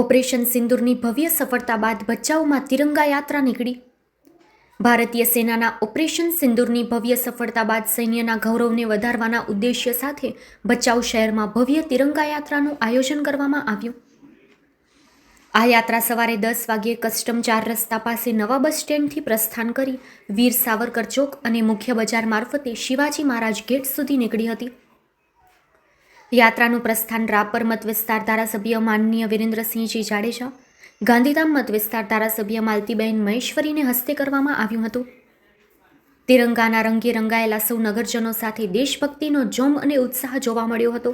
Operation સિંદૂરની ભવ્ય સફળતા બાદ ભચાઉમાં તિરંગા યાત્રા નીકળી. ભારતીય સેનાના ઓપરેશન સિંદૂરની ભવ્ય સફળતા બાદ સૈન્યના ગૌરવને વધારવાના ઉદ્દેશ્ય સાથે ભચાઉ શહેરમાં ભવ્ય તિરંગા યાત્રાનું આયોજન કરવામાં આવ્યું. આ યાત્રા સવારે દસ વાગ્યે કસ્ટમ ચાર રસ્તા પાસે નવા બસ સ્ટેન્ડથી પ્રસ્થાન કરી વીર સાવરકર ચોક અને મુખ્ય બજાર મારફતે શિવાજી મહારાજ ગેટ સુધી નીકળી હતી. યાત્રાનું પ્રસ્થાન રાપર મત વિસ્તાર ધારાસભ્ય માનનીય વિરેન્દ્રસિંહજી જાડેજા, ગાંધીધામ મત વિસ્તાર ધારાસભ્ય માલતીબેન મહેશ્વરીને હસ્તે કરવામાં આવ્યું હતું. તિરંગાના રંગે રંગાયેલા સૌ નગરજનો સાથે દેશભક્તિનો જોમ અને ઉત્સાહ જોવા મળ્યો હતો.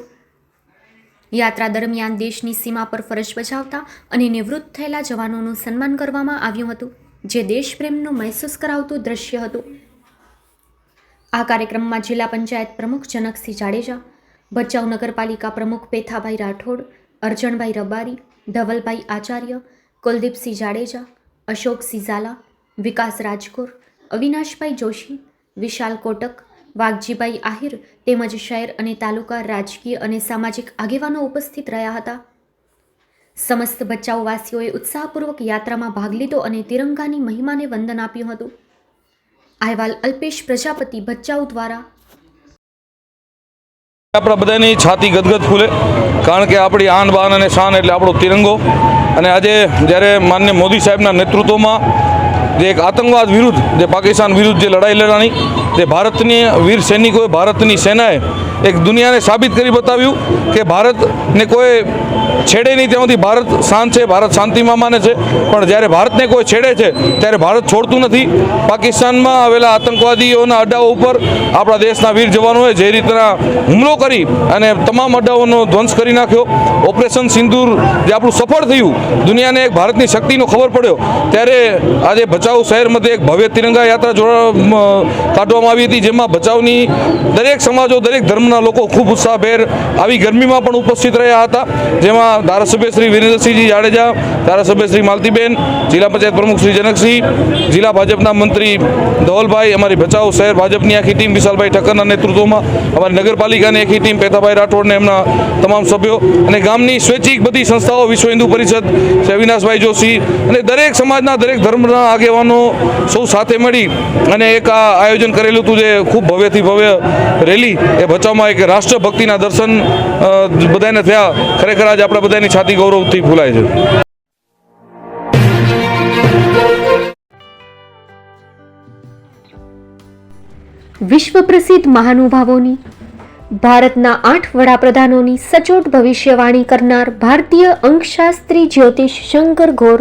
યાત્રા દરમિયાન દેશની સીમા પર ફરજ બજાવતા અને નિવૃત્ત થયેલા જવાનોનું સન્માન કરવામાં આવ્યું હતું, જે દેશપ્રેમનું મહેસૂસ કરાવતું દ્રશ્ય હતું. આ કાર્યક્રમમાં જિલ્લા પંચાયત પ્રમુખ જનકસિંહ જાડેજા ભચાઉ નગરપાલિકા પ્રમુખ પેથાભાઈ રાઠોડ, અર્જણભાઈ રબારી, ધવલભાઈ આચાર્ય, કુલદીપસિંહ જાડેજા, અશોકસિંહ ઝાલા, વિકાસ રાજકોર, અવિનાશભાઈ જોશી, વિશાલ કોટક, વાઘજીભાઈ આહિર તેમજ શહેર અને તાલુકા રાજકીય અને સામાજિક આગેવાનો ઉપસ્થિત રહ્યા હતા. સમસ્ત બચાવવાસીઓએ ઉત્સાહપૂર્વક યાત્રામાં ભાગ લીધો અને તિરંગાની મહિમાને વંદન આપ્યું હતું. અહેવાલ અલ્પેશ પ્રજાપતિ ભચાઉ દ્વારા આપણા બધાની છાતી ગદગદ ફૂલે, કારણ કે આપણી આન બાન અને શાન એટલે આપણો તિરંગો. અને આજે જ્યારે માન્ય મોદી સાહેબના નેતૃત્વમાં જે એક આતંકવાદ વિરુદ્ધ, જે પાકિસ્તાન વિરુદ્ધ જે લડાઈ લડાણી જે ભારતની વીર સૈનિકોએ ભારતની સેનાએ એક દુનિયાને સાબિત કરી બતાવ્યું કે ભારતને કોઈ છેડે નહીં, તેમાંથી ભારત શાંત છે, ભારત શાંતિમાં માને છે. પણ જ્યારે ભારતને કોઈ છેડે છે, ત્યારે ભારત છોડતું નથી. પાકિસ્તાનમાં આવેલા આતંકવાદીઓના અડ્ડાઓ ઉપર આપણા દેશના વીર જવાનોએ જે રીતના હુમલો કરી અને તમામ અડ્ડાઓનો ધ્વંસ કરી નાખ્યો. ઓપરેશન સિંદૂર જે આપણું સફળ થયું, દુનિયાને એક ભારતની શક્તિનો ખબર પડ્યો. ત્યારે આજે ભચાઉ શહેરમાંથી એક ભવ્ય તિરંગા યાત્રા કાઢવામાં આવી હતી, જેમાં ભચાઉની દરેક સમાજો, દરેક ધર્મના લોકો ખૂબ ઉત્સાહભેર આવી ગરમીમાં પણ ઉપસ્થિત રહ્યા હતા. જેમાં ધારાસભ્ય શ્રી વિરેન્દ્રસિંહજી જાડેજા, ધારાસભ્ય શ્રી માલતીબેન, જિલ્લા પંચાયત પ્રમુખ શ્રી જનકસિંહ, જિલ્લા ભાજપના મંત્રી ધવલભાઈ, અમારી ભચાઉ શહેર ભાજપની આખી ટીમ વિશાલભાઈ ઠક્કરના નેતૃત્વમાં, અમારી નગરપાલિકાની આખી ટીમ પેથાભાઈ રાઠોડ ને એમના તમામ સભ્યો અને ગામની સ્વૈચ્છિક બધી સંસ્થાઓ વિશ્વ હિન્દુ પરિષદ અવિનાશભાઈ જોશી અને દરેક સમાજના, દરેક ધર્મના આગેવાનો સૌ સાથે મળી અને એક આ આયોજન કરેલું હતું જે ખૂબ ભવ્યથી ભવ્ય રેલી એ ભચાઉમાં એક રાષ્ટ્રભક્તિના દર્શન બધાને થયા. ખરેખર આજે આપણા બધાની છાતી ગૌરવથી ફૂલાય છે. વિશ્વ પ્રસિદ્ધ મહાનુભાવોની, ભારતના આઠ વડાપ્રધાનોની સચોટ ભવિષ્યવાણી કરનાર ભારતીય અંકશાસ્ત્રી જ્યોતિષ શંકર ઘોર